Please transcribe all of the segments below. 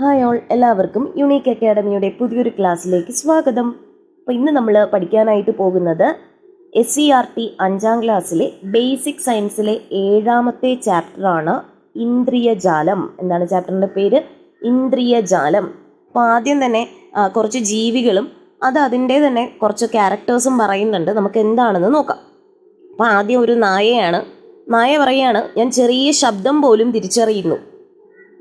Hi all എല്ലാവർക്കും unique അക്കാഡമിയുടെ പുതിയൊരു ക്ലാസ്സിലേക്ക് സ്വാഗതം. അപ്പോൾ ഇന്ന് നമ്മൾ പഠിക്കാനായിട്ട് പോകുന്നത് എസ് സി ആർ ടി അഞ്ചാം ക്ലാസ്സിലെ ബേസിക് സയൻസിലെ ഏഴാമത്തെ ചാപ്റ്ററാണ് ഇന്ദ്രിയജാലം എന്താണ് ചാപ്റ്ററിന്റെ പേര്. ഇന്ദ്രിയജാലം. അപ്പോൾ ആദ്യം തന്നെ കുറച്ച് ജീവികളും അത് അതിന്റെ തന്നെ കുറച്ച് ക്യാരക്ടേഴ്സും പറയുന്നുണ്ട്. നമുക്ക് എന്താണെന്ന് നോക്കാം. അപ്പോൾ ആദ്യം ഒരു നായയാണ്. നായ പറയാണ് ഞാൻ ചെറിയ ശബ്ദം പോലും തിരിച്ചറിയുന്നു.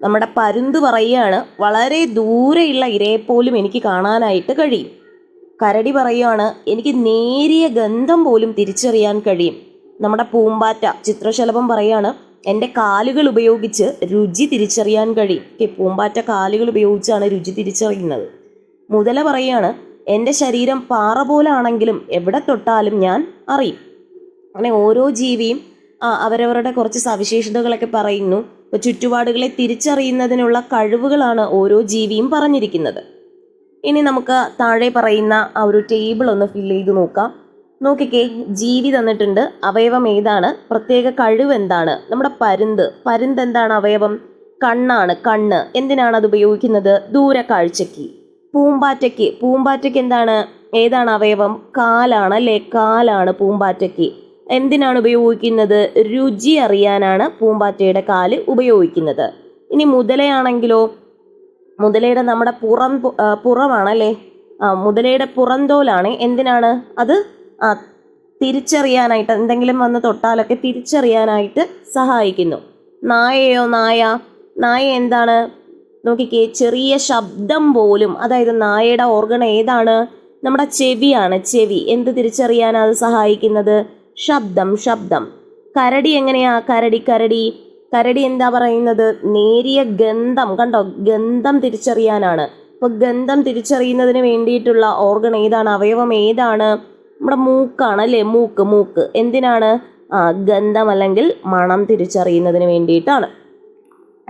നമ്മുടെ പരുന്ത് പറയുകയാണ് വളരെ ദൂരെയുള്ള ഇരയെ പോലും എനിക്ക് കാണാനായിട്ട് കഴിയും. കരടി പറയുകയാണ് എനിക്ക് നേരിയ ഗന്ധം പോലും തിരിച്ചറിയാൻ കഴിയും. നമ്മുടെ പൂമ്പാറ്റ ചിത്രശലഭം പറയാണ് എന്റെ കാലുകൾ ഉപയോഗിച്ച് രുചി തിരിച്ചറിയാൻ കഴിയും. പൂമ്പാറ്റ കാലുകൾ ഉപയോഗിച്ചാണ് രുചി തിരിച്ചറിയുന്നത്. മുതല പറയാണ് എന്റെ ശരീരം പാറ പോലാണെങ്കിലും എവിടെ തൊട്ടാലും ഞാൻ അറിയും. അങ്ങനെ ഓരോ ജീവിയും അവരവരുടെ കുറച്ച് സവിശേഷതകളൊക്കെ പറയുന്നു. ഇപ്പോൾ ചുറ്റുപാടുകളെ തിരിച്ചറിയുന്നതിനുള്ള കഴിവുകളാണ് ഓരോ ജീവിയും പറഞ്ഞിരിക്കുന്നത്. ഇനി നമുക്ക് താഴെ പറയുന്ന ആ ഒരു ടേബിൾ ഒന്ന് ഫിൽ ചെയ്ത് നോക്കാം. നോക്കിക്കേ ജീവി തന്നിട്ടുണ്ട്. അവയവം ഏതാണ്? പ്രത്യേക കഴിവ് എന്താണ്? നമ്മുടെ പരുന്ത്. പരുന്ത് എന്താണ് അവയവം? കണ്ണാണ്. കണ്ണ്. എന്തിനാണ് അത് ഉപയോഗിക്കുന്നത്? ദൂരക്കാഴ്ചയ്ക്ക്. പൂമ്പാറ്റയ്ക്ക്. പൂമ്പാറ്റയ്ക്ക് എന്താണ്? ഏതാണ് അവയവം? കാലാണ് അല്ലേ? കാലാണ് പൂമ്പാറ്റയ്ക്ക്. എന്തിനാണ് ഉപയോഗിക്കുന്നത്? രുചി അറിയാനാണ് പൂമ്പാറ്റയുടെ കാൽ ഉപയോഗിക്കുന്നത്. ഇനി മുതലയാണെങ്കിലോ? മുതലയുടെ നമ്മുടെ പുറം പുറമാണല്ലേ? ആ മുതലയുടെ പുറന്തോലാണ്. എന്തിനാണ് അത്? ആ തിരിച്ചറിയാനായിട്ട് എന്തെങ്കിലും വന്ന് തൊട്ടാലൊക്കെ തിരിച്ചറിയാനായിട്ട് സഹായിക്കുന്നു. നായയോ നായ? നായ എന്താണ്? നോക്കിക്കേ ചെറിയ ശബ്ദം പോലും അതായത് നായയുടെ ഓർഗൺ ഏതാണ്? നമ്മുടെ ചെവിയാണ് ചെവി. എന്ത് തിരിച്ചറിയാനാണ് അത് സഹായിക്കുന്നത്? ശബ്ദം ശബ്ദം. കരടി എങ്ങനെയാ? കരടി കരടി. കരടി എന്താ പറയുന്നത്? നേരിയ ഗന്ധം. കണ്ടോ? ഗന്ധം തിരിച്ചറിയാനാണ്. അപ്പൊ ഗന്ധം തിരിച്ചറിയുന്നതിന് വേണ്ടിയിട്ടുള്ള ഓർഗൺ ഏതാണ്? അവയവം ഏതാണ്? നമ്മുടെ മൂക്കാണ് അല്ലേ? മൂക്ക് മൂക്ക്. എന്തിനാണ്? ആ ഗന്ധം അല്ലെങ്കിൽ മണം തിരിച്ചറിയുന്നതിന് വേണ്ടിയിട്ടാണ്.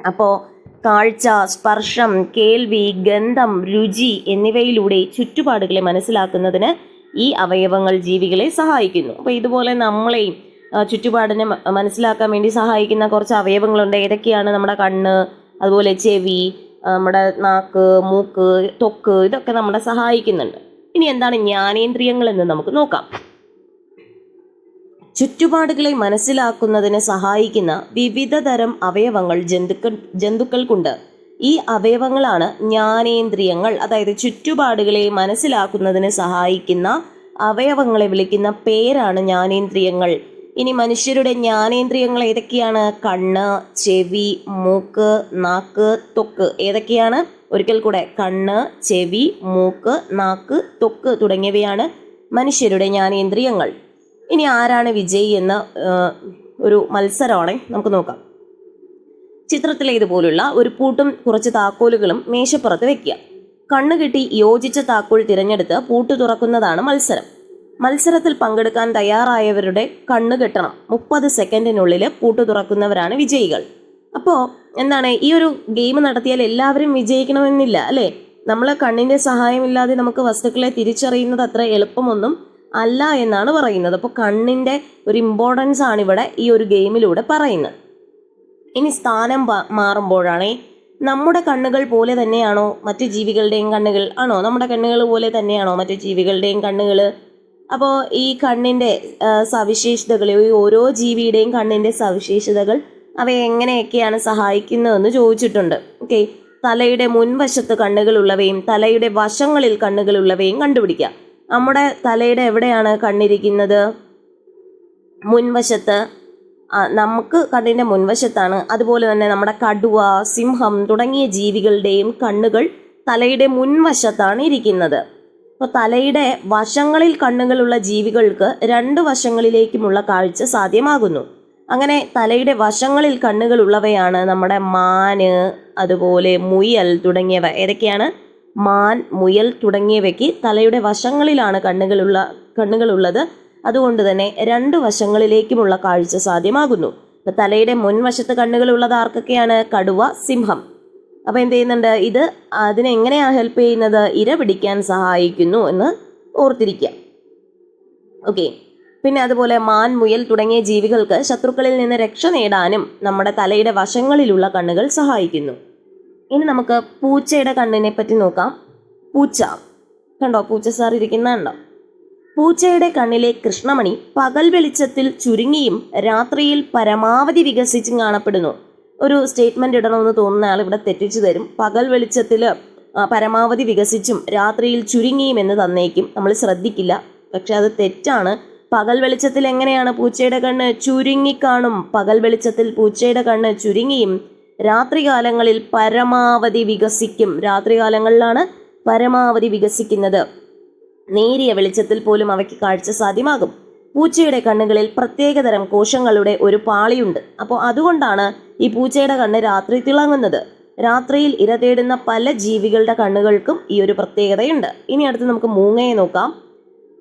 അപ്പോൾ കാഴ്ച സ്പർശം കേൾവി ഗന്ധം രുചി എന്നിവയിലൂടെ ചുറ്റുപാടുകളെ മനസ്സിലാക്കുന്നതിന് ഈ അവയവങ്ങൾ ജീവികളെ സഹായിക്കുന്നു. അപ്പോൾ ഇതുപോലെ നമ്മളെയും ചുറ്റുപാടിനെ മനസ്സിലാക്കാൻ വേണ്ടി സഹായിക്കുന്ന കുറച്ച് അവയവങ്ങളുണ്ട്. ഏതൊക്കെയാണ് നമ്മുടെ കണ്ണ് അതുപോലെ ചെവി നമ്മുടെ നാക്ക് മൂക്ക് തൊക്ക് ഇതൊക്കെ നമ്മളെ സഹായിക്കുന്നുണ്ട്. ഇനി എന്താണ് ജ്ഞാനേന്ദ്രിയങ്ങൾ എന്ന് നമുക്ക് നോക്കാം. ചുറ്റുപാടുകളെ മനസ്സിലാക്കുന്നതിന് സഹായിക്കുന്ന വിവിധ തരം അവയവങ്ങൾ ജന്തുക്കൾ ജന്തുക്കൾക്കുണ്ട്. ഈ അവയവങ്ങളാണ് ജ്ഞാനേന്ദ്രിയങ്ങൾ അതായത് ചുറ്റുപാടുകളെ മനസ്സിലാക്കുന്നതിന് സഹായിക്കുന്ന അവയവങ്ങളെ വിളിക്കുന്ന പേരാണ് ജ്ഞാനേന്ദ്രിയങ്ങൾ. ഇനി മനുഷ്യരുടെ ജ്ഞാനേന്ദ്രിയങ്ങൾ ഏതൊക്കെയാണ്? കണ്ണ് ചെവി മൂക്ക് നാക്ക് തൊക്ക്. ഏതൊക്കെയാണ്? ഒരിക്കൽ കൂടെ കണ്ണ് ചെവി മൂക്ക് നാക്ക് തൊക്ക് തുടങ്ങിയവയാണ് മനുഷ്യരുടെ ജ്ഞാനേന്ദ്രിയങ്ങൾ. ഇനി ആരാണ് വിജയി എന്ന ഒരു മത്സരമാണെ നമുക്ക് നോക്കാം. ചിത്രത്തിലെ ഇതുപോലുള്ള ഒരു പൂട്ടും കുറച്ച് താക്കോലുകളും മേശപ്പുറത്ത് വെക്കുക. കണ്ണു കെട്ടി യോജിച്ച താക്കോൽ തിരഞ്ഞെടുത്ത് പൂട്ട് തുറക്കുന്നതാണ് മത്സരം. മത്സരത്തിൽ പങ്കെടുക്കാൻ തയ്യാറായവരുടെ കണ്ണു കെട്ടണം. മുപ്പത് സെക്കൻഡിനുള്ളിൽ പൂട്ട് തുറക്കുന്നവരാണ് വിജയികൾ. അപ്പോൾ എന്താണ് ഈ ഒരു ഗെയിം നടത്തിയാൽ എല്ലാവരും വിജയിക്കണമെന്നില്ല അല്ലേ? നമ്മൾ കണ്ണിന്റെ സഹായമില്ലാതെ നമുക്ക് വസ്തുക്കളെ തിരിച്ചറിയുന്നത് അത്ര എളുപ്പമൊന്നും അല്ല എന്നാണ് പറയുന്നത്. അപ്പോൾ കണ്ണിന്റെ ഒരു ഇമ്പോർട്ടൻസ് ആണ് ഇവിടെ ഈ ഒരു ഗെയിമിലൂടെ പറയുന്നത്. ഇനി സ്ഥാനം മാറുമ്പോഴാണേ നമ്മുടെ കണ്ണുകൾ പോലെ തന്നെയാണോ മറ്റു ജീവികളുടെയും കണ്ണുകൾ? ആണോ? നമ്മുടെ കണ്ണുകൾ പോലെ തന്നെയാണോ മറ്റു ജീവികളുടെയും കണ്ണുകൾ? അപ്പോൾ ഈ കണ്ണിന്റെ സവിശേഷതകൾ ഈ ഓരോ ജീവിയുടെയും കണ്ണിന്റെ സവിശേഷതകൾ അവയെ എങ്ങനെയൊക്കെയാണ് സഹായിക്കുന്നതെന്ന് ചോദിച്ചിട്ടുണ്ട്. ഓക്കെ? തലയുടെ മുൻവശത്ത് കണ്ണുകളുള്ളവയും തലയുടെ വശങ്ങളിൽ കണ്ണുകളുള്ളവയും കണ്ടുപിടിക്കുക നമ്മുടെ തലയുടെ എവിടെയാണ് കണ്ണിരിക്കുന്നത്? മുൻവശത്ത് നമുക്ക് കണ്ണിന്റെ മുൻവശത്താണ്. അതുപോലെ തന്നെ നമ്മുടെ കടുവ സിംഹം തുടങ്ങിയ ജീവികളുടെയും കണ്ണുകൾ തലയുടെ മുൻവശത്താണ് ഇരിക്കുന്നത്. അപ്പോൾ തലയുടെ വശങ്ങളിൽ കണ്ണുകളുള്ള ജീവികൾക്ക് രണ്ട് വശങ്ങളിലേക്കുമുള്ള കാഴ്ച സാധ്യമാകുന്നു. അങ്ങനെ തലയുടെ വശങ്ങളിൽ കണ്ണുകളുള്ളവയാണ് നമ്മുടെ മാന് അതുപോലെ മുയൽ തുടങ്ങിയവ. ഏതൊക്കെയാണ്? മാൻ മുയൽ തുടങ്ങിയവയ്ക്ക് തലയുടെ വശങ്ങളിലാണ് കണ്ണുകളുള്ള കണ്ണുകളുള്ളത് അതുകൊണ്ട് തന്നെ രണ്ട് വശങ്ങളിലേക്കുമുള്ള കാഴ്ച സാധ്യമാകുന്നു. ഇപ്പൊ തലയുടെ മുൻവശത്ത് കണ്ണുകളുള്ളത് ആർക്കൊക്കെയാണ്? കടുവ സിംഹം. അപ്പോൾ എന്ത് ചെയ്യുന്നുണ്ട്? ഇത് അതിനെങ്ങനെയാണ് ഹെൽപ്പ് ചെയ്യുന്നത്? ഇര പിടിക്കാൻ സഹായിക്കുന്നു എന്ന് ഓർത്തിരിക്കുക. ഓക്കെ പിന്നെ അതുപോലെ മാൻ മുയൽ തുടങ്ങിയ ജീവികൾക്ക് ശത്രുക്കളിൽ നിന്ന് രക്ഷ നേടാനും നമ്മുടെ തലയുടെ വശങ്ങളിലുള്ള കണ്ണുകൾ സഹായിക്കുന്നു. ഇനി നമുക്ക് പൂച്ചയുടെ കണ്ണിനെ പറ്റി നോക്കാം. പൂച്ച. കണ്ടോ? പൂച്ച സാർ ഇരിക്കുന്ന കണ്ടോ പൂച്ചയുടെ കണ്ണിലെ കൃഷ്ണമണി പകൽ വെളിച്ചത്തിൽ ചുരുങ്ങിയും രാത്രിയിൽ പരമാവധി വികസിച്ചും കാണപ്പെടുന്നു. ഒരു സ്റ്റേറ്റ്മെന്റ് ഇടണമെന്ന് തോന്നുന്ന ആൾ ഇവിടെ തെറ്റിച്ചു തരും. പകൽ വെളിച്ചത്തിൽ പരമാവധി വികസിച്ചും രാത്രിയിൽ ചുരുങ്ങിയും എന്ന് തന്നേക്കും. നമ്മൾ ശ്രദ്ധിക്കില്ല. പക്ഷെ അത് തെറ്റാണ്. പകൽ വെളിച്ചത്തിൽ എങ്ങനെയാണ് പൂച്ചയുടെ കണ്ണ് ചുരുങ്ങിക്കാണും? പകൽ വെളിച്ചത്തിൽ പൂച്ചയുടെ കണ്ണ് ചുരുങ്ങിയും രാത്രികാലങ്ങളിൽ പരമാവധി വികസിക്കും. രാത്രികാലങ്ങളിലാണ് പരമാവധി വികസിക്കുന്നത്. നേരിയ വെളിച്ചത്തിൽ പോലും അവയ്ക്ക് കാഴ്ച സാധ്യമാകും. പൂച്ചയുടെ കണ്ണുകളിൽ പ്രത്യേകതരം കോശങ്ങളുടെ ഒരു പാളിയുണ്ട്. അപ്പോൾ അതുകൊണ്ടാണ് ഈ പൂച്ചയുടെ കണ്ണ് രാത്രി തിളങ്ങുന്നത്. രാത്രിയിൽ ഇര തേടുന്ന പല ജീവികളുടെ കണ്ണുകൾക്കും ഈ ഒരു പ്രത്യേകതയുണ്ട്. ഇനി അടുത്ത് നമുക്ക് മൂങ്ങയെ നോക്കാം.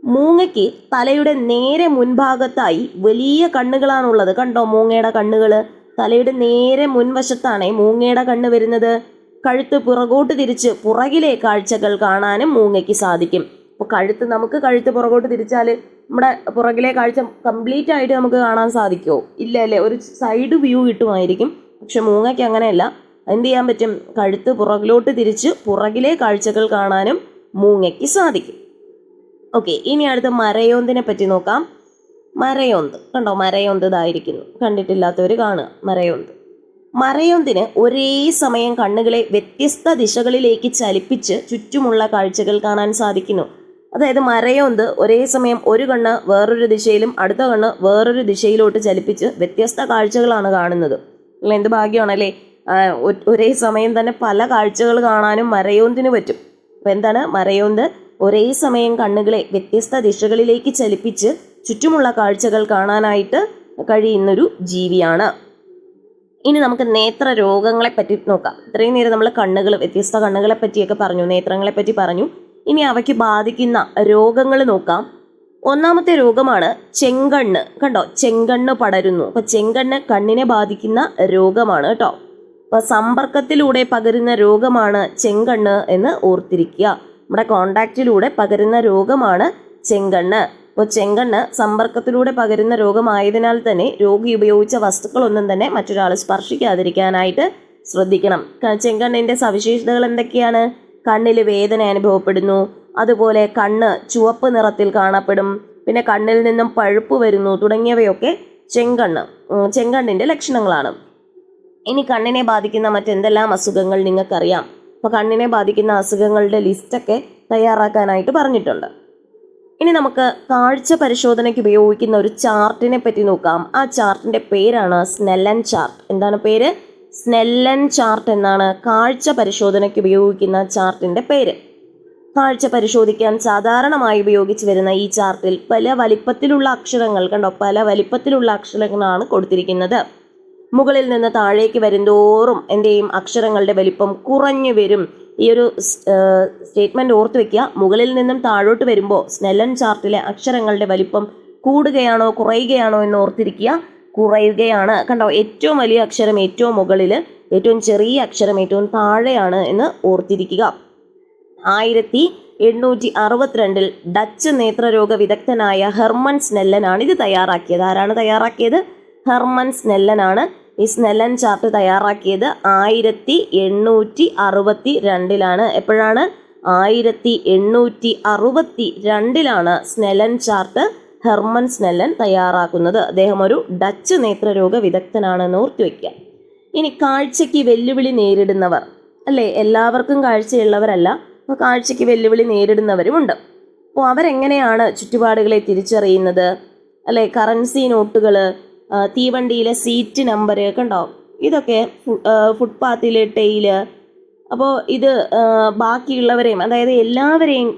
മൂങ്ങയ്ക്ക് തലയുടെ നേരെ മുൻഭാഗത്തായി വലിയ കണ്ണുകളാണുള്ളത്. കണ്ടോ മൂങ്ങയുടെ കണ്ണുകൾ തലയുടെ നേരെ മുൻവശത്താണ് മൂങ്ങയുടെ കണ്ണ് വരുന്നത്. കഴുത്ത് പുറകോട്ട് തിരിച്ച് പുറകിലെ കാഴ്ചകൾ കാണാനും മൂങ്ങയ്ക്ക് സാധിക്കും. അപ്പോൾ കഴുത്ത് നമുക്ക് കഴുത്ത് പുറകോട്ട് തിരിച്ചാൽ നമ്മുടെ പുറകിലെ കാഴ്ച കംപ്ലീറ്റ് ആയിട്ട് നമുക്ക് കാണാൻ സാധിക്കുമോ ഇല്ല അല്ലേ? ഒരു സൈഡ് വ്യൂ കിട്ടുമായിരിക്കും. പക്ഷെ മൂങ്ങയ്ക്ക് അങ്ങനെയല്ല. എന്ത് ചെയ്യാൻ പറ്റും? കഴുത്ത് പുറകിലോട്ട് തിരിച്ച് പുറകിലെ കാഴ്ചകൾ കാണാനും മൂങ്ങയ്ക്ക് സാധിക്കും. ഓക്കെ ഇനി അടുത്ത മരയോന്തിനെ പറ്റി നോക്കാം. മരയോന്ത്. കണ്ടോ? മരയോന്ത് ഇതായിരിക്കുന്നു. കണ്ടിട്ടില്ലാത്തവർ കാണുക. മരയോന്ത്. മരയോന്തിന് ഒരേ സമയം കണ്ണുകളെ വ്യത്യസ്ത ദിശകളിലേക്ക് ചലിപ്പിച്ച് ചുറ്റുമുള്ള കാഴ്ചകൾ കാണാൻ സാധിക്കുന്നു. അതായത് മരയോന്ത് ഒരേ സമയം ഒരു കണ്ണ് വേറൊരു ദിശയിലും അടുത്ത കണ്ണ് വേറൊരു ദിശയിലോട്ട് ചലിപ്പിച്ച് വ്യത്യസ്ത കാഴ്ചകളാണ് കാണുന്നത്. അല്ല? എന്ത് ഭാഗ്യമാണല്ലേ ഒരേ സമയം തന്നെ പല കാഴ്ചകൾ കാണാനും മരയോന്തിന് പറ്റും. അപ്പം എന്താണ്? മരയോന്ത് ഒരേ സമയം കണ്ണുകളെ വ്യത്യസ്ത ദിശകളിലേക്ക് ചലിപ്പിച്ച് ചുറ്റുമുള്ള കാഴ്ചകൾ കാണാനായിട്ട് കഴിയുന്നൊരു ജീവിയാണ്. ഇനി നമുക്ക് നേത്ര രോഗങ്ങളെ പറ്റി നോക്കാം. ഇത്രയും നേരം നമ്മൾ കണ്ണുകൾ വ്യത്യസ്ത കണ്ണുകളെ പറ്റിയൊക്കെ പറഞ്ഞു നേത്രങ്ങളെ പറ്റി പറഞ്ഞു. ഇനി അവയ്ക്ക് ബാധിക്കുന്ന രോഗങ്ങൾ നോക്കാം. ഒന്നാമത്തെ രോഗമാണ് ചെങ്കണ്ണ്. കണ്ടോ? ചെങ്കണ്ണ് പടരുന്നു. അപ്പൊ ചെങ്കണ്ണ് കണ്ണിനെ ബാധിക്കുന്ന രോഗമാണ് കേട്ടോ. അപ്പൊ സമ്പർക്കത്തിലൂടെ പകരുന്ന രോഗമാണ് ചെങ്കണ്ണ് എന്ന് ഓർത്തിരിക്കുക. നമ്മുടെ കോണ്ടാക്റ്റിലൂടെ പകരുന്ന രോഗമാണ് ചെങ്കണ്ണ്. അപ്പോൾ ചെങ്കണ്ണ് സമ്പർക്കത്തിലൂടെ പകരുന്ന രോഗമായതിനാൽ തന്നെ രോഗി ഉപയോഗിച്ച വസ്തുക്കളൊന്നും തന്നെ മറ്റൊരാൾ സ്പർശിക്കാതിരിക്കാനായിട്ട് ശ്രദ്ധിക്കണം. ചെങ്കണ്ണിന്റെ സവിശേഷതകൾ എന്തൊക്കെയാണ്? കണ്ണിൽ വേദന അനുഭവപ്പെടുന്നു. അതുപോലെ കണ്ണ് ചുവപ്പ് നിറത്തിൽ കാണപ്പെടും. പിന്നെ കണ്ണിൽ നിന്നും പഴുപ്പ് വരുന്നു. തുടങ്ങിയവയൊക്കെ ചെങ്കണ്ണ് ചെങ്കണ്ണിന്റെ ലക്ഷണങ്ങളാണ്. ഇനി കണ്ണിനെ ബാധിക്കുന്ന മറ്റെന്തെല്ലാം അസുഖങ്ങൾ നിങ്ങൾക്കറിയാം? അപ്പോൾ കണ്ണിനെ ബാധിക്കുന്ന അസുഖങ്ങളുടെ ലിസ്റ്റൊക്കെ തയ്യാറാക്കാനായിട്ട് പറഞ്ഞിട്ടുണ്ട്. ഇനി നമുക്ക് കാഴ്ച പരിശോധനയ്ക്ക് ഉപയോഗിക്കുന്ന ഒരു ചാർട്ടിനെ പറ്റി നോക്കാം. ആ ചാർട്ടിന്റെ പേരാണ് സ്നെല്ലൻ ചാർട്ട്. എന്താണ് പേര്? സ്നെല്ലൻ ചാർട്ട് എന്നാണ് കാഴ്ച പരിശോധനയ്ക്ക് ഉപയോഗിക്കുന്ന ചാർട്ടിന്റെ പേര്. കാഴ്ച പരിശോധിക്കാൻ സാധാരണമായി ഉപയോഗിച്ച് വരുന്ന ഈ ചാർട്ടിൽ പല വലിപ്പത്തിലുള്ള അക്ഷരങ്ങൾ കണ്ടോ? പല വലിപ്പത്തിലുള്ള അക്ഷരങ്ങളാണ് കൊടുത്തിരിക്കുന്നത്. മുകളിൽ നിന്ന് താഴേക്ക് വരുന്തോറും എന്റെയും അക്ഷരങ്ങളുടെ വലിപ്പം കുറഞ്ഞു വരും. ഈ ഒരു സ്റ്റേറ്റ്മെന്റ് ഓർത്ത് വെക്കുക. മുകളിൽ നിന്നും താഴോട്ട് വരുമ്പോൾ സ്നെല്ലൻ ചാർട്ടിലെ അക്ഷരങ്ങളുടെ വലിപ്പം കൂടുകയാണോ കുറയുകയാണോ എന്ന് ഓർത്തിരിക്കുക. കുറയുകയാണ്. കണ്ടോ ഏറ്റവും വലിയ അക്ഷരം ഏറ്റവും മുകളിൽ ഏറ്റവും ചെറിയ അക്ഷരം ഏറ്റവും താഴെയാണ് എന്ന് ഓർത്തിരിക്കുക. ആയിരത്തി എണ്ണൂറ്റി അറുപത്തിരണ്ടിൽ ഡച്ച് നേത്രരോഗ വിദഗ്ധനായ ഹെർമൻ സ്നെല്ലനാണ് ഇത് തയ്യാറാക്കിയത്. ആരാണ് തയ്യാറാക്കിയത്? ഹെർമൻ സ്നെല്ലനാണ്. ഈ സ്നെല്ലൻ ചാർട്ട് തയ്യാറാക്കിയത് ആയിരത്തി എണ്ണൂറ്റി അറുപത്തി രണ്ടിലാണ് എപ്പോഴാണ്? ആയിരത്തി എണ്ണൂറ്റി അറുപത്തി രണ്ടിലാണ് സ്നെല്ലൻ ചാർട്ട് ഹെർമൻ സ്നെല്ലൻ തയ്യാറാക്കുന്നത്. അദ്ദേഹം ഒരു ഡച്ച് നേത്രരോഗ വിദഗ്ധനാണെന്ന് ഓർത്തു ഇനി കാഴ്ചയ്ക്ക് വെല്ലുവിളി നേരിടുന്നവർ അല്ലേ? എല്ലാവർക്കും കാഴ്ചയുള്ളവരല്ല കാഴ്ചയ്ക്ക് വെല്ലുവിളി നേരിടുന്നവരുമുണ്ട്. അപ്പോൾ അവരെങ്ങനെയാണ് ചുറ്റുപാടുകളെ തിരിച്ചറിയുന്നത്? അല്ലെ? കറൻസി നോട്ടുകൾ തീവണ്ടിയിലെ സീറ്റ് നമ്പർ കണ്ടോ? ഇതൊക്കെ ഫുട്പാത്തിലെ ടെയിൽ. അപ്പോൾ ഇത് ബാക്കിയുള്ളവരെയും അതായത് എല്ലാവരെയും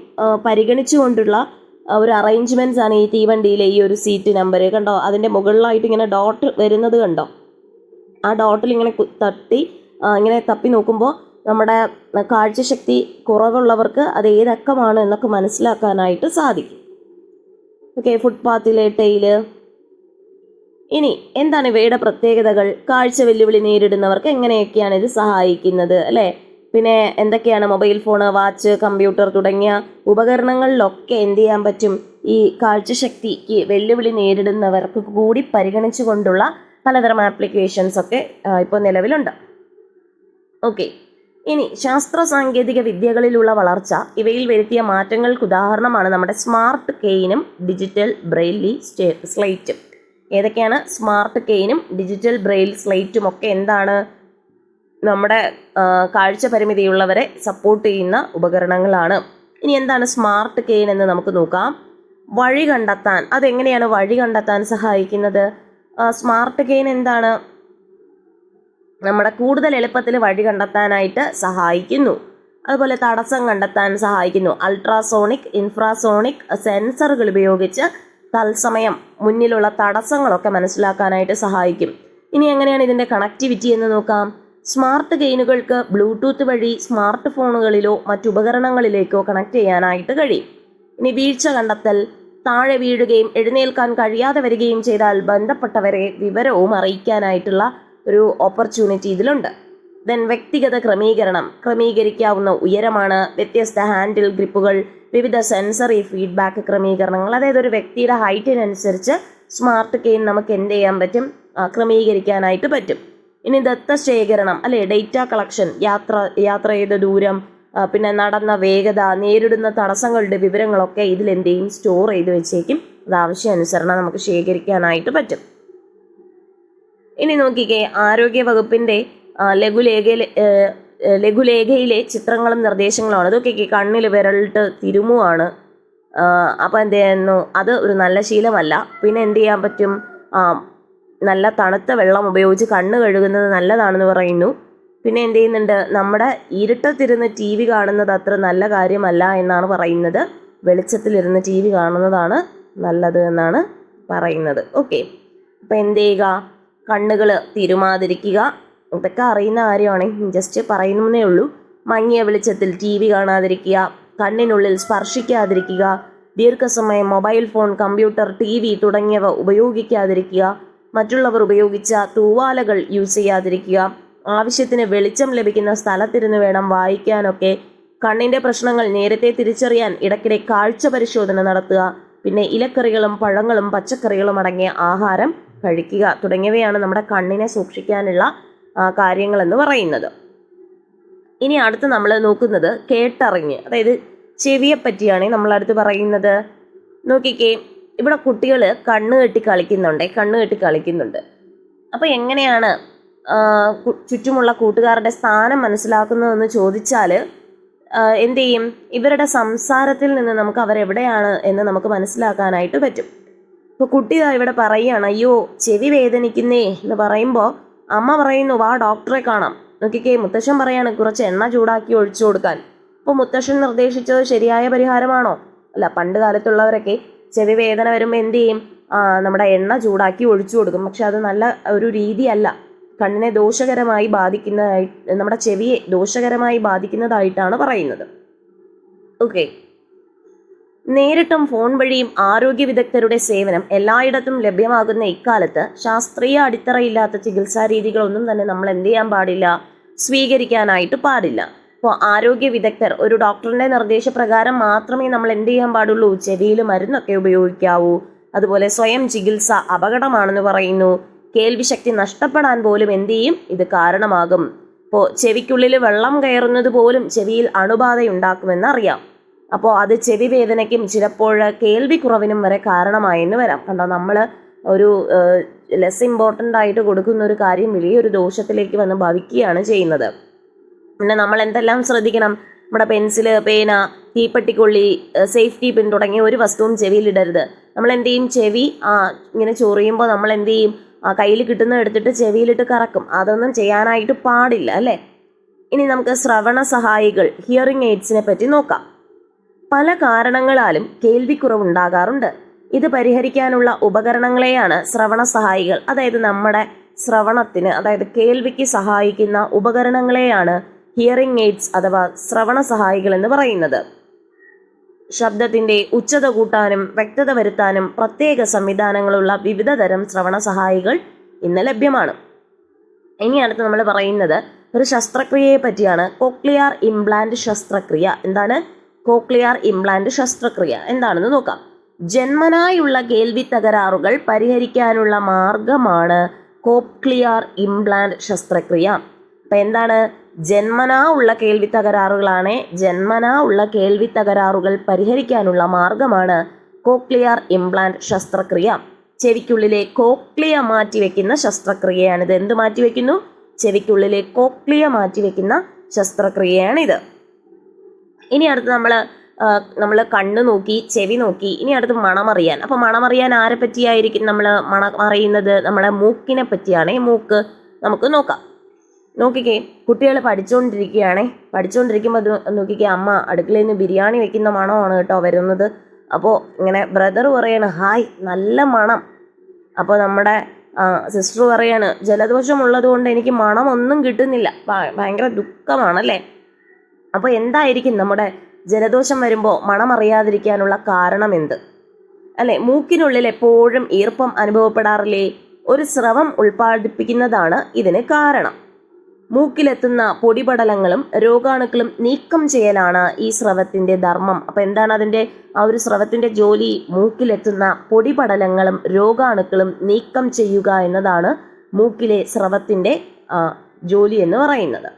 പരിഗണിച്ചുകൊണ്ടുള്ള ഒരു അറേഞ്ച്മെന്റ്സ് ആണ് ഈ തീവണ്ടിയിലെ ഈ ഒരു സീറ്റ് നമ്പർ കണ്ടോ? അതിന്റെ മുകളിലായിട്ട് ഇങ്ങനെ ഡോട്ട് വരുന്നത് കണ്ടോ? ആ ഡോട്ടിൽ ഇങ്ങനെ തട്ടി ഇങ്ങനെ തപ്പി നോക്കുമ്പോൾ നമ്മുടെ കാഴ്ചശക്തി കുറവുള്ളവർക്ക് അത് ഏതക്കമാണ് എന്നൊക്കെ മനസ്സിലാക്കാനായിട്ട് സാധിക്കും. ഓക്കെ ഫുട്പാത്തിലെ ടൈൽ ഇനി എന്താണ് ഇവയുടെ പ്രത്യേകതകൾ? കാഴ്ച വെല്ലുവിളി നേരിടുന്നവർക്ക് എങ്ങനെയൊക്കെയാണ് ഇത് സഹായിക്കുന്നത് അല്ലേ? പിന്നെ എന്തൊക്കെയാണ് മൊബൈൽ ഫോൺ വാച്ച് കമ്പ്യൂട്ടർ തുടങ്ങിയ ഉപകരണങ്ങളിലൊക്കെ എന്ത് ചെയ്യാൻ പറ്റും? ഈ കാഴ്ചശക്തിക്ക് വെല്ലുവിളി നേരിടുന്നവർക്ക് കൂടി പരിഗണിച്ചുകൊണ്ടുള്ള പലതരം ആപ്ലിക്കേഷൻസ് ഒക്കെ ഇപ്പോൾ നിലവിലുണ്ട്. ഓക്കെ. ഇനി ശാസ്ത്ര സാങ്കേതിക വിദ്യകളിലുള്ള വളർച്ച ഇവയിൽ വരുത്തിയ മാറ്റങ്ങൾക്ക് ഉദാഹരണമാണ് നമ്മുടെ സ്മാർട്ട് കെയിനും ഡിജിറ്റൽ ബ്രെയിലി സ്ലൈറ്റും. ഏതൊക്കെയാണ് സ്മാർട്ട് കെയിനും ഡിജിറ്റൽ ബ്രെയിൽ സ്ലൈറ്റും ഒക്കെ എന്താണ്? നമ്മുടെ കാഴ്ച പരിമിതിയുള്ളവരെ സപ്പോർട്ട് ചെയ്യുന്ന ഉപകരണങ്ങളാണ്. ഇനി എന്താണ് സ്മാർട്ട് കെയിൻ എന്ന് നമുക്ക് നോക്കാം. വഴി കണ്ടെത്താൻ അതെങ്ങനെയാണ് വഴി കണ്ടെത്താൻ സഹായിക്കുന്നത്? സ്മാർട്ട് കെയിൻ എന്താണ്? നമ്മുടെ കൂടുതൽ എളുപ്പത്തിൽ വഴി കണ്ടെത്താനായിട്ട് സഹായിക്കുന്നു. അതുപോലെ തടസ്സം കണ്ടെത്താൻ സഹായിക്കുന്നു. അൾട്രാസോണിക് ഇൻഫ്രാസോണിക് സെൻസറുകൾ ഉപയോഗിച്ച് തത്സമയം മുന്നിലുള്ള തടസ്സങ്ങളൊക്കെ മനസ്സിലാക്കാനായിട്ട് സഹായിക്കും. ഇനി എങ്ങനെയാണ് ഇതിന്റെ കണക്ടിവിറ്റി എന്ന് നോക്കാം. സ്മാർട്ട് ഗെയിനുകൾക്ക് ബ്ലൂടൂത്ത് വഴി സ്മാർട്ട് ഫോണുകളിലോ മറ്റുപകരണങ്ങളിലേക്കോ കണക്ട് ചെയ്യാനായിട്ട് കഴിയും. ഇനി വീഴ്ച കണ്ടെത്തൽ താഴെ വീഴുകയും എഴുന്നേൽക്കാൻ കഴിയാതെ വരികയും ചെയ്താൽ ബന്ധപ്പെട്ടവരെ വിവരവും അറിയിക്കാനായിട്ടുള്ള ഒരു ഓപ്പർച്യൂണിറ്റി ഇതിലുണ്ട്. ദെൻ വ്യക്തിഗത ക്രമീകരണം ക്രമീകരിക്കാവുന്ന ഉയരമാണ് വ്യത്യസ്ത ഹാൻഡിൽ ഗ്രിപ്പുകൾ വിവിധ സെൻസറി ഫീഡ്ബാക്ക് ക്രമീകരണങ്ങൾ. അതായത് ഒരു വ്യക്തിയുടെ ഹൈറ്റിനനുസരിച്ച് സ്മാർട്ട് കെയിൻ നമുക്ക് എന്ത് ചെയ്യാൻ പറ്റും? ക്രമീകരിക്കാനായിട്ട് പറ്റും. ഇനി ദത്ത ശേഖരണം അല്ലെ? ഡേറ്റ കളക്ഷൻ യാത്ര യാത്ര ചെയ്ത ദൂരം പിന്നെ നടന്ന വേഗത നേരിടുന്ന തടസ്സങ്ങളുടെ വിവരങ്ങളൊക്കെ ഇതിൽ എന്തെയും സ്റ്റോർ ചെയ്ത് വെച്ചേക്കും. അത് ആവശ്യാനുസരണം നമുക്ക് ശേഖരിക്കാനായിട്ട് പറ്റും. ഇനി നോക്കിക്കേ ആരോഗ്യ വകുപ്പിന്റെ ലഘുലേഖയിലെ ലഘുലേഖയിലെ ചിത്രങ്ങളും നിർദ്ദേശങ്ങളുമാണ്. ഇതൊക്കെ കണ്ണിൽ വിരലിട്ട് തിരുമുവാണ്. അപ്പോൾ എന്ത് ചെയ്യുന്നു? അത് ഒരു നല്ല ശീലമല്ല. പിന്നെ എന്ത് ചെയ്യാൻ പറ്റും? നല്ല തണുത്ത വെള്ളം ഉപയോഗിച്ച് കണ്ണ് കഴുകുന്നത് നല്ലതാണെന്ന് പറയുന്നു. പിന്നെ എന്ത് ചെയ്യുന്നുണ്ട്? നമ്മുടെ ഇരുട്ടത്തിരുന്ന് ടി വി കാണുന്നത് അത്ര നല്ല കാര്യമല്ല എന്നാണ് പറയുന്നത്. വെളിച്ചത്തിലിരുന്ന് ടി വി കാണുന്നതാണ് നല്ലത് എന്നാണ് പറയുന്നത്. ഓക്കെ. അപ്പോൾ എന്ത് ചെയ്യുക? കണ്ണുകൾ തിരുമാതിരിക്കുക. ഇതൊക്കെ അറിയുന്ന കാര്യമാണ്. ജസ്റ്റ് പറയുന്നേ ഉള്ളൂ. മങ്ങിയ വെളിച്ചത്തിൽ ടി വി കാണാതിരിക്കുക. കണ്ണിനുള്ളിൽ സ്പർശിക്കാതിരിക്കുക. ദീർഘസമയം mobile phone computer T V തുടങ്ങിയവ ഉപയോഗിക്കാതിരിക്കുക. മറ്റുള്ളവർ ഉപയോഗിച്ച തൂവാലകൾ യൂസ് ചെയ്യാതിരിക്കുക. ആവശ്യത്തിന് വെളിച്ചം ലഭിക്കുന്ന സ്ഥലത്തിരുന്ന് വേണം വായിക്കാനൊക്കെ. കണ്ണിന്റെ പ്രശ്നങ്ങൾ നേരത്തെ തിരിച്ചറിയാൻ ഇടയ്ക്കിടെ കാഴ്ച പരിശോധന നടത്തുക. പിന്നെ ഇലക്കറികളും പഴങ്ങളും പച്ചക്കറികളും അടങ്ങിയ ആഹാരം കഴിക്കുക തുടങ്ങിയവയാണ് നമ്മുടെ കണ്ണിനെ സൂക്ഷിക്കാനുള്ള കാര്യങ്ങളെന്ന് പറയുന്നത്. ഇനി അടുത്ത് നമ്മൾ നോക്കുന്നത് കേട്ടറിഞ്ഞ് അതായത് ചെവിയെ പറ്റിയാണ് നമ്മൾ അടുത്ത് പറയുന്നത്. നോക്കിക്കേ ഇവിടെ കുട്ടികൾ കണ്ണ് കെട്ടി കളിക്കുന്നുണ്ട് കണ്ണ് കെട്ടി കളിക്കുന്നുണ്ട്. അപ്പോൾ എങ്ങനെയാണ് ചുറ്റുമുള്ള കൂട്ടുകാരുടെ സ്ഥാനം മനസ്സിലാക്കുന്നതെന്ന് ചോദിച്ചാൽ എന്ത് ചെയ്യും? ഇവരുടെ സംസാരത്തിൽ നിന്ന് നമുക്ക് അവരെവിടെയാണ് എന്ന് നമുക്ക് മനസ്സിലാക്കാനായിട്ട് പറ്റും. ഇപ്പോൾ കുട്ടി ഇവിടെ പറയുകയാണ് അയ്യോ ചെവി വേദനിക്കുന്നേ എന്ന് പറയുമ്പോൾ അമ്മ പറയുന്നു വാ ഡോക്ടറെ കാണാം. നോക്കിക്കേ മുത്തശ്ശൻ പറയാണ് കുറച്ച് എണ്ണ ചൂടാക്കി ഒഴിച്ചു കൊടുക്കാൻ. അപ്പോൾ മുത്തശ്ശൻ നിർദ്ദേശിച്ചത് ശരിയായ പരിഹാരമാണോ? അല്ല പണ്ട് കാലത്തുള്ളവരൊക്കെ ചെവി വേദന വരുമ്പോൾ എന്ത് ചെയ്യും? നമ്മുടെ എണ്ണ ചൂടാക്കി ഒഴിച്ചു കൊടുക്കും. പക്ഷെ അത് നല്ല ഒരു രീതിയല്ല. കണ്ണിനെ ദോഷകരമായി ബാധിക്കുന്നതായി നമ്മുടെ ചെവിയെ ദോഷകരമായി ബാധിക്കുന്നതായിട്ടാണ് പറയുന്നത്. ഓക്കെ. നേരിട്ടും ഫോൺ വഴിയും ആരോഗ്യ വിദഗ്ധരുടെ സേവനം എല്ലായിടത്തും ലഭ്യമാകുന്ന ഇക്കാലത്ത് ശാസ്ത്രീയ അടിത്തറയില്ലാത്ത ചികിത്സാ രീതികളൊന്നും തന്നെ നമ്മൾ എന്ത് ചെയ്യാൻ പാടില്ല? സ്വീകരിക്കാനായിട്ട് പാടില്ല. അപ്പോൾ ആരോഗ്യ വിദഗ്ധർ ഒരു ഡോക്ടറിന്റെ നിർദ്ദേശപ്രകാരം മാത്രമേ നമ്മൾ എന്ത് ചെയ്യാൻ പാടുള്ളൂ? ചെവിയിൽ മരുന്നൊക്കെ ഉപയോഗിക്കാവൂ. അതുപോലെ സ്വയം ചികിത്സ അപകടമാണെന്ന് പറയുന്നു. കേൾവിശക്തി നഷ്ടപ്പെടാൻ പോലും എന്ത് ചെയ്യും? ഇത് കാരണമാകും. ഇപ്പോൾ ചെവിക്കുള്ളിൽ വെള്ളം കയറുന്നത് പോലും ചെവിയിൽ അണുബാധയുണ്ടാക്കുമെന്ന് അറിയാം. അപ്പോൾ അത് ചെവി വേദനയ്ക്കും ചിലപ്പോൾ കേൾവിക്കുറവിനും വരെ കാരണമായെന്ന് വരാം. കണ്ടോ? നമ്മൾ ഒരു ലെസ് ഇമ്പോർട്ടന്റ് ആയിട്ട് കൊടുക്കുന്ന ഒരു കാര്യം വലിയൊരു ദോഷത്തിലേക്ക് വന്ന് ഭവിക്കുകയാണ് ചെയ്യുന്നത്. പിന്നെ നമ്മൾ എന്തെല്ലാം ശ്രദ്ധിക്കണം? നമ്മുടെ പെൻസിൽ പേന തീപ്പെട്ടിക്കൊള്ളി സേഫ്റ്റി പിൻ തുടങ്ങിയ ഒരു വസ്തുവും ചെവിയിലിടരുത് നമ്മൾ എന്ത് ചെയ്യും ചെവി ഇങ്ങനെ ചൊറിയുമ്പോൾ നമ്മൾ എന്ത് ചെയ്യും കയ്യിൽ കിട്ടുന്ന എടുത്തിട്ട് ചെവിയിലിട്ട് കറക്കും. അതൊന്നും ചെയ്യാനായിട്ട് പാടില്ല അല്ലേ? ഇനി നമുക്ക് ശ്രവണ സഹായികൾ ഹിയറിംഗ് എയ്ഡ്സിനെ പറ്റി നോക്കാം. പല കാരണങ്ങളാലും കേൾവിക്കുറവുണ്ടാകാറുണ്ട്. ഇത് പരിഹരിക്കാനുള്ള ഉപകരണങ്ങളെയാണ് ശ്രവണ സഹായികൾ. അതായത് നമ്മുടെ ശ്രവണത്തിന് അതായത് കേൾവിക്ക് സഹായിക്കുന്ന ഉപകരണങ്ങളെയാണ് ഹിയറിംഗ് എയ്ഡ്സ് അഥവാ ശ്രവണ സഹായികൾ എന്ന് പറയുന്നത്. ശബ്ദത്തിന്റെ ഉച്ചത കൂട്ടാനും വ്യക്തത വരുത്താനും പ്രത്യേക സംവിധാനങ്ങളുള്ള വിവിധ തരം ശ്രവണ സഹായികൾ ഇന്ന് ലഭ്യമാണ്. ഇനി അടുത്ത് നമ്മൾ പറയുന്നത് ഒരു ശസ്ത്രക്രിയയെ പറ്റിയാണ്. കോക്ലിയാർ ഇംപ്ലാന്റ് ശസ്ത്രക്രിയ. എന്താണ്? കോക്ലിയാർ ഇംപ്ലാന്റ് ശസ്ത്രക്രിയ എന്താണെന്ന് നോക്കാം. ജന്മനായുള്ള കേൾവി തകരാറുകൾ പരിഹരിക്കാനുള്ള മാർഗമാണ് കോക്ലിയാർ ഇംപ്ലാന്റ് ശസ്ത്രക്രിയ. അപ്പം എന്താണ്? ജന്മനാ ഉള്ള കേൾവി തകരാറുകളാണ് ജന്മനാ ഉള്ള കേൾവി തകരാറുകൾ പരിഹരിക്കാനുള്ള മാർഗമാണ് കോക്ലിയർ ഇംപ്ലാന്റ് ശസ്ത്രക്രിയ. ചെവിക്കുള്ളിലെ കോക്ലിയ മാറ്റിവെക്കുന്ന ശസ്ത്രക്രിയയാണിത്. എന്ത് മാറ്റിവെക്കുന്നു? ചെവിക്കുള്ളിലെ കോക്ലിയ മാറ്റിവെക്കുന്ന ശസ്ത്രക്രിയയാണിത്. ഇനി അടുത്ത് നമ്മൾ നമ്മൾ കണ്ണ് നോക്കി ചെവി നോക്കി ഇനി അടുത്ത് മണമറിയാൻ അപ്പോൾ മണമറിയാൻ ആരെ പറ്റിയായിരിക്കും നമ്മൾ മണം അറിയുന്നത്? നമ്മളെ മൂക്കിനെ പറ്റിയാണ്. ഈ മൂക്ക് നമുക്ക് നോക്കാം. നോക്കിക്കേ കുട്ടികൾ പഠിച്ചുകൊണ്ടിരിക്കുകയാണേ പഠിച്ചുകൊണ്ടിരിക്കുമ്പോൾ നോക്കിക്കേ അമ്മ അടുക്കളയിൽ നിന്ന് ബിരിയാണി വെക്കുന്ന മണമാണ് കേട്ടോ വരുന്നത്. അപ്പോൾ ഇങ്ങനെ ബ്രദർ പറയാണ് ഹായ് നല്ല മണം. അപ്പോൾ നമ്മുടെ സിസ്റ്റർ പറയാണ് ജലദോഷം ഉള്ളത് കൊണ്ട് എനിക്ക് മണമൊന്നും കിട്ടുന്നില്ല. ഭയങ്കര ദുഃഖമാണല്ലേ? അപ്പോൾ എന്തായിരിക്കും നമ്മുടെ ജലദോഷം വരുമ്പോൾ മണമറിയാതിരിക്കാനുള്ള കാരണം എന്ത്? അല്ലെ? മൂക്കിനുള്ളിൽ എപ്പോഴും ഈർപ്പം അനുഭവപ്പെടാറില്ലേ? ഒരു സ്രവം ഉൽപ്പാദിപ്പിക്കുന്നതാണ് ഇതിന് കാരണം. മൂക്കിലെത്തുന്ന പൊടിപടലങ്ങളും രോഗാണുക്കളും നീക്കം ചെയ്യലാണ് ഈ സ്രവത്തിന്റെ ധർമ്മം. അപ്പോൾ എന്താണ് അതിന്റെ ആ ഒരു സ്രവത്തിന്റെ ജോലി? മൂക്കിലെത്തുന്ന പൊടിപടലങ്ങളും രോഗാണുക്കളും നീക്കം ചെയ്യുക എന്നതാണ് മൂക്കിലെ സ്രവത്തിന്റെ ജോലി എന്ന് പറയുന്നത്.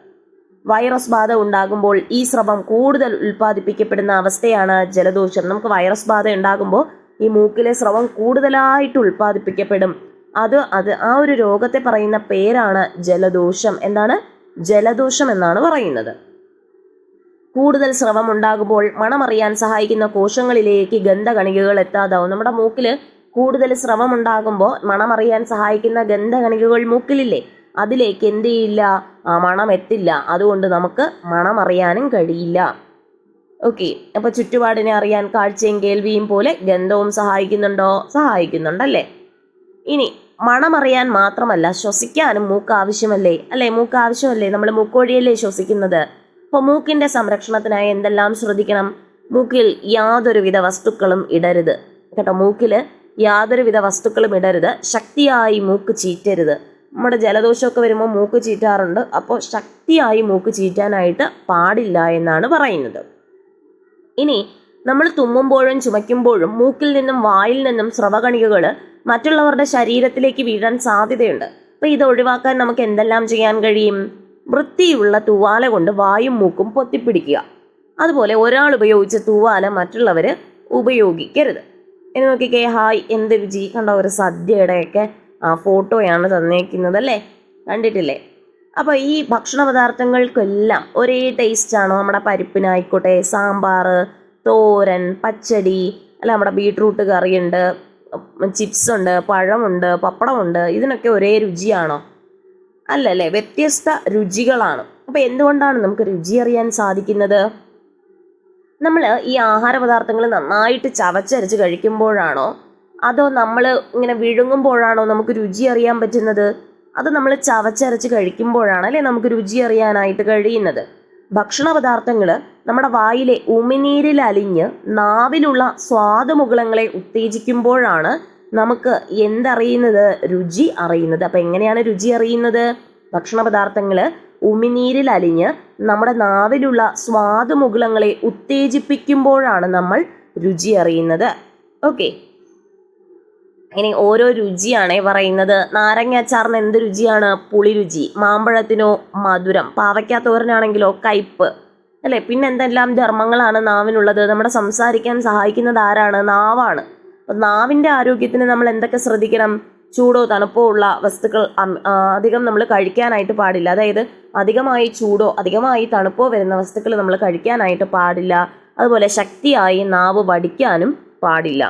വൈറസ് ബാധ ഉണ്ടാകുമ്പോൾ ഈ സ്രവം കൂടുതൽ ഉൽപ്പാദിപ്പിക്കപ്പെടുന്ന അവസ്ഥയാണ് ജലദോഷം. നമുക്ക് വൈറസ് ബാധ ഉണ്ടാകുമ്പോൾ ഈ മൂക്കിലെ സ്രവം കൂടുതലായിട്ട് ഉൽപ്പാദിപ്പിക്കപ്പെടും. അത് അത് ആ ഒരു രോഗത്തെ പറയുന്ന പേരാണ് ജലദോഷം. എന്താണ്? ജലദോഷം എന്നാണ് പറയുന്നത്. കൂടുതൽ സ്രവം ഉണ്ടാകുമ്പോൾ മണമറിയാൻ സഹായിക്കുന്ന കോശങ്ങളിലേക്ക് ഗന്ധകണികകൾ എത്താതാവും. നമ്മുടെ മൂക്കിൽ കൂടുതൽ സ്രവം ഉണ്ടാകുമ്പോൾ മണമറിയാൻ സഹായിക്കുന്ന ഗന്ധകണികകൾ മൂക്കിലില്ലേ? അതിലേക്ക് എന്ത് ചെയ്യില്ല? ആ മണം എത്തില്ല. അതുകൊണ്ട് നമുക്ക് മണമറിയാനും കഴിയില്ല. ഓക്കെ. അപ്പൊ ചുറ്റുപാടിനെ അറിയാൻ കാഴ്ചയും കേൾവിയും പോലെ ഗന്ധവും സഹായിക്കുന്നുണ്ടോ? സഹായിക്കുന്നുണ്ടല്ലേ? ഇനി മണമറിയാൻ മാത്രമല്ല ശ്വസിക്കാനും മൂക്ക് ആവശ്യമല്ലേ അല്ലേ? മൂക്ക് ആവശ്യമല്ലേ നമ്മൾ മൂക്കോഴിയല്ലേ ശ്വസിക്കുന്നത്? അപ്പോൾ മൂക്കിന്റെ സംരക്ഷണത്തിനായി എന്തെല്ലാം ശ്രദ്ധിക്കണം? മൂക്കിൽ യാതൊരുവിധ വസ്തുക്കളും ഇടരുത്. കേട്ടോ മൂക്കിൽ യാതൊരുവിധ വസ്തുക്കളും ഇടരുത്. ശക്തിയായി മൂക്ക് ചീറ്റരുത്. നമ്മുടെ ജലദോഷമൊക്കെ വരുമ്പോൾ മൂക്ക് ചീറ്റാറുണ്ട്. അപ്പോൾ ശക്തിയായി മൂക്ക് ചീറ്റാനായിട്ട് പാടില്ല എന്നാണ് പറയുന്നത്. ഇനി നമ്മൾ തുമ്മുമ്പോഴും ചുമയ്ക്കുമ്പോഴും മൂക്കിൽ നിന്നും വായിൽ നിന്നും സ്രവകണികകൾ മറ്റുള്ളവരുടെ ശരീരത്തിലേക്ക് വീഴാൻ സാധ്യതയുണ്ട്. അപ്പോൾ ഇത് ഒഴിവാക്കാൻ നമുക്ക് എന്തെല്ലാം ചെയ്യാൻ കഴിയും? വൃത്തിയുള്ള തൂവാല കൊണ്ട് വായും മൂക്കും പൊത്തിപ്പിടിക്കുക. അതുപോലെ ഒരാൾ ഉപയോഗിച്ച തൂവാല മറ്റുള്ളവർ ഉപയോഗിക്കരുത്. എന്ന് നോക്കിക്കേ ഹായ് എന്ത് രുചി? കണ്ടോ ഒരു സദ്യയുടെയൊക്കെ ആ ഫോട്ടോയാണ് തന്നേക്കുന്നത് അല്ലേ? കണ്ടിട്ടില്ലേ? അപ്പോൾ ഈ ഭക്ഷണ പദാർത്ഥങ്ങൾക്കെല്ലാം ഒരേ ടേസ്റ്റ് ആണോ? നമ്മുടെ പരിപ്പിനായിക്കോട്ടെ സാമ്പാർ തോരൻ പച്ചടി അല്ല നമ്മുടെ ബീട്രൂട്ട് കറിയുണ്ട് ചിപ്സ് ഉണ്ട് പഴമുണ്ട് പപ്പടമുണ്ട് ഇതിനൊക്കെ ഒരേ രുചിയാണോ? അല്ലല്ലേ വ്യത്യസ്ത രുചികളാണ്. അപ്പോൾ എന്തുകൊണ്ടാണ് നമുക്ക് രുചി അറിയാൻ സാധിക്കുന്നത്? നമ്മൾ ഈ ആഹാര പദാർത്ഥങ്ങൾ നന്നായിട്ട് ചവച്ചരച്ച് കഴിക്കുമ്പോഴാണോ അതോ നമ്മൾ ഇങ്ങനെ വിഴുങ്ങുമ്പോഴാണോ നമുക്ക് രുചി അറിയാൻ പറ്റുന്നത്? അത് നമ്മൾ ചവച്ചരച്ച് കഴിക്കുമ്പോഴാണ് അല്ലേ നമുക്ക് രുചി അറിയാനായിട്ട് കഴിയുന്നത്? ഭക്ഷണ പദാർത്ഥങ്ങൾ നമ്മുടെ വായിലെ ഉമിനീരിൽ അലിഞ്ഞ് നാവിലുള്ള സ്വാദുമുകളങ്ങളെ ഉത്തേജിക്കുമ്പോഴാണ് നമുക്ക് എന്തറിയുന്നത്? രുചി അറിയുന്നത്. അപ്പം എങ്ങനെയാണ് രുചി അറിയുന്നത്? ഭക്ഷണ പദാർത്ഥങ്ങൾ ഉമിനീരിൽ അലിഞ്ഞ് നമ്മുടെ നാവിലുള്ള സ്വാദുമുകളങ്ങളെ ഉത്തേജിപ്പിക്കുമ്പോഴാണ് നമ്മൾ രുചി അറിയുന്നത്. ഓക്കെ. ഇനി ഓരോ രുചിയാണേ പറയുന്നത്. നാരങ്ങ അച്ചാറിന് എന്ത് രുചിയാണ്? പുളി രുചി മാമ്പഴത്തിനോ മധുരം പാവയ്ക്കാത്തോരനാണെങ്കിലോ കയ്പ്പ് അല്ലേ? പിന്നെ എന്തെല്ലാം ധർമ്മങ്ങളാണ് നാവിനുള്ളത്? നമ്മുടെ സംസാരിക്കാൻ സഹായിക്കുന്നത് ആരാണ്? നാവാണ്. അപ്പം നാവിന്റെ ആരോഗ്യത്തിന് നമ്മൾ എന്തൊക്കെ ശ്രദ്ധിക്കണം? ചൂടോ തണുപ്പോ ഉള്ള വസ്തുക്കൾ അധികം നമ്മൾ കഴിക്കാനായിട്ട് പാടില്ല. അതായത് അധികമായി ചൂടോ അധികമായി തണുപ്പോ വരുന്ന വസ്തുക്കൾ നമ്മൾ കഴിക്കാനായിട്ട് പാടില്ല. അതുപോലെ ശക്തിയായി നാവ് വടിക്കാനും പാടില്ല.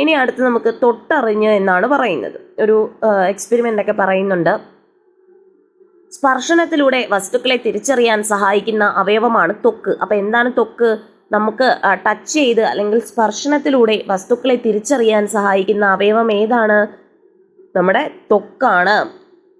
ഇനി അടുത്ത് നമുക്ക് തൊട്ടറിഞ്ഞ് എന്നാണ് പറയുന്നത്. ഒരു എക്സ്പെരിമെന്റ് ഒക്കെ പറയുന്നുണ്ട്. സ്പർശനത്തിലൂടെ വസ്തുക്കളെ തിരിച്ചറിയാൻ സഹായിക്കുന്ന അവയവമാണ് തൊക്ക്. അപ്പം എന്താണ് തൊക്ക്? നമുക്ക് ടച്ച് ചെയ്ത് അല്ലെങ്കിൽ സ്പർശനത്തിലൂടെ വസ്തുക്കളെ തിരിച്ചറിയാൻ സഹായിക്കുന്ന അവയവം ഏതാണ്? നമ്മുടെ തൊക്കാണ്.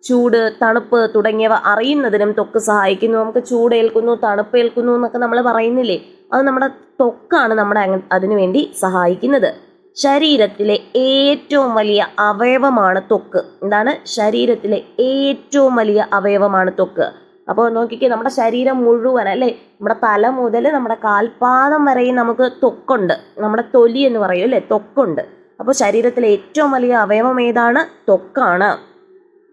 ചൂട് തണുപ്പ് തുടങ്ങിയവ അറിയുന്നതിനും തൊക്ക് സഹായിക്കുന്നു. നമുക്ക് ചൂടേൽക്കുന്നു തണുപ്പേൽക്കുന്നു എന്നൊക്കെ നമ്മൾ പറയുന്നില്ലേ? അത് നമ്മുടെ തൊക്കാണ് നമ്മുടെ അതിനുവേണ്ടി അതിനു വേണ്ടി സഹായിക്കുന്നത്. ശരീരത്തിലെ ഏറ്റവും വലിയ അവയവമാണ് ത്വക്ക്. എന്താണ്? ശരീരത്തിലെ ഏറ്റവും വലിയ അവയവമാണ് ത്വക്ക്. അപ്പോൾ നോക്കിക്കേ നമ്മുടെ ശരീരം മുഴുവൻ അല്ലേ? നമ്മുടെ തല മുതൽ നമ്മുടെ കാൽപാദം വരെയും നമുക്ക് ത്വക്കുണ്ട്. നമ്മുടെ തൊലി എന്ന് പറയും അല്ലേ? ത്വക്കുണ്ട്. അപ്പോൾ ശരീരത്തിലെ ഏറ്റവും വലിയ അവയവം ഏതാണ്? ത്വക്കാണ്.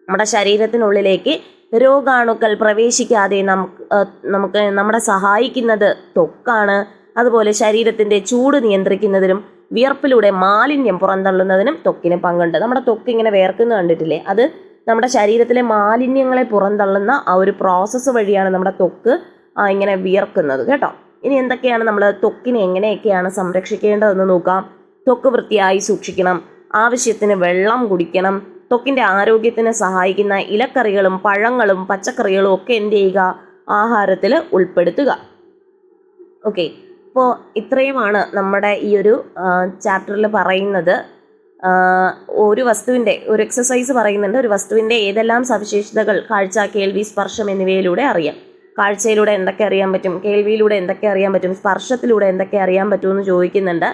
നമ്മുടെ ശരീരത്തിനുള്ളിലേക്ക് രോഗാണുക്കൾ പ്രവേശിക്കാതെ നമുക്ക് നമുക്ക് നമ്മളെ സഹായിക്കുന്നത് ത്വക്കാണ്. അതുപോലെ ശരീരത്തിന്റെ ചൂട് നിയന്ത്രിക്കുന്നതിനും വിയർപ്പിലൂടെ മാലിന്യം പുറന്തള്ളുന്നതിനും ത്വക്കിന് പങ്കുണ്ട്. നമ്മുടെ ത്വക്ക് ഇങ്ങനെ വേർക്കുന്ന കണ്ടിട്ടില്ലേ? അത് നമ്മുടെ ശരീരത്തിലെ മാലിന്യങ്ങളെ പുറന്തള്ളുന്ന ആ ഒരു പ്രോസസ്സ് വഴിയാണ് നമ്മുടെ ത്വക്ക് ഇങ്ങനെ വിയർക്കുന്നത്. കേട്ടോ? ഇനി എന്തൊക്കെയാണ് നമ്മൾ ത്വക്കിനെ എങ്ങനെയൊക്കെയാണ് സംരക്ഷിക്കേണ്ടതെന്ന് നോക്കാം. ത്വക്ക് വൃത്തിയായി സൂക്ഷിക്കണം. ആവശ്യത്തിന് വെള്ളം കുടിക്കണം. ത്വക്കിന്റെ ആരോഗ്യത്തിന് സഹായിക്കുന്ന ഇലക്കറികളും പഴങ്ങളും പച്ചക്കറികളും ഒക്കെ എന്ത് ചെയ്യുക? ആഹാരത്തിൽ ഉൾപ്പെടുത്തുക. ഓക്കെ. അപ്പോൾ ഇത്രയുമാണ് നമ്മുടെ ഈ ഒരു ചാപ്റ്ററിൽ പറയുന്നത്. ഒരു വസ്തുവിന്റെ ഒരു എക്സസൈസ് പറയുന്നുണ്ട്. ഒരു വസ്തുവിന്റെ ഏതെല്ലാം സവിശേഷതകൾ കാഴ്ച കേൾവി സ്പർശം എന്നിവയിലൂടെ അറിയാം. കാഴ്ചയിലൂടെ എന്തൊക്കെ അറിയാൻ പറ്റും? കേൾവിയിലൂടെ എന്തൊക്കെ അറിയാൻ പറ്റും? സ്പർശത്തിലൂടെ എന്തൊക്കെ അറിയാൻ പറ്റുമെന്ന് ചോദിക്കുന്നുണ്ട്.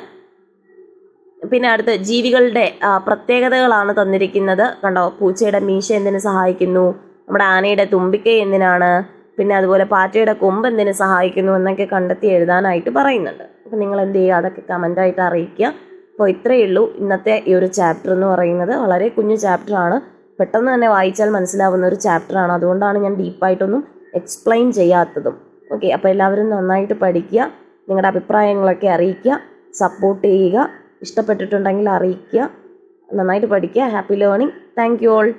പിന്നെ അടുത്ത് ജീവികളുടെ പ്രത്യേകതകളാണ് തന്നിരിക്കുന്നത്. കണ്ടോ? പൂച്ചയുടെ മീശ എന്തിനു സഹായിക്കുന്നു? നമ്മുടെ ആനയുടെ തുമ്പിക്കൈ എന്തിനാണ്? പിന്നെ അതുപോലെ പാറ്റയുടെ കൊമ്പ് എന്തിനു സഹായിക്കുന്നു എന്നൊക്കെ കണ്ടെത്തി എഴുതാനായിട്ട് പറയുന്നുണ്ട്. അപ്പം നിങ്ങൾ എന്ത് ചെയ്യുക? അതൊക്കെ കമന്റായിട്ട് അറിയിക്കുക. അപ്പോൾ ഇത്രയേ ഉള്ളൂ ഇന്നത്തെ ഈ ഒരു ചാപ്റ്റർ എന്ന് പറയുന്നത്. വളരെ കുഞ്ഞു ചാപ്റ്ററാണ് പെട്ടെന്ന് തന്നെ വായിച്ചാൽ മനസ്സിലാവുന്ന ഒരു ചാപ്റ്ററാണ് അതുകൊണ്ടാണ് ഞാൻ ഡീപ്പായിട്ടൊന്നും എക്സ്പ്ലെയിൻ ചെയ്യാത്തതും. ഓക്കെ അപ്പോൾ എല്ലാവരും നന്നായിട്ട് പഠിക്കുക. നിങ്ങളുടെ അഭിപ്രായങ്ങളൊക്കെ അറിയിക്കുക. സപ്പോർട്ട് ചെയ്യുക. ഇഷ്ടപ്പെട്ടിട്ടുണ്ടെങ്കിൽ അറിയിക്കുക. നന്നായിട്ട് പഠിക്കുക. Happy learning thank you all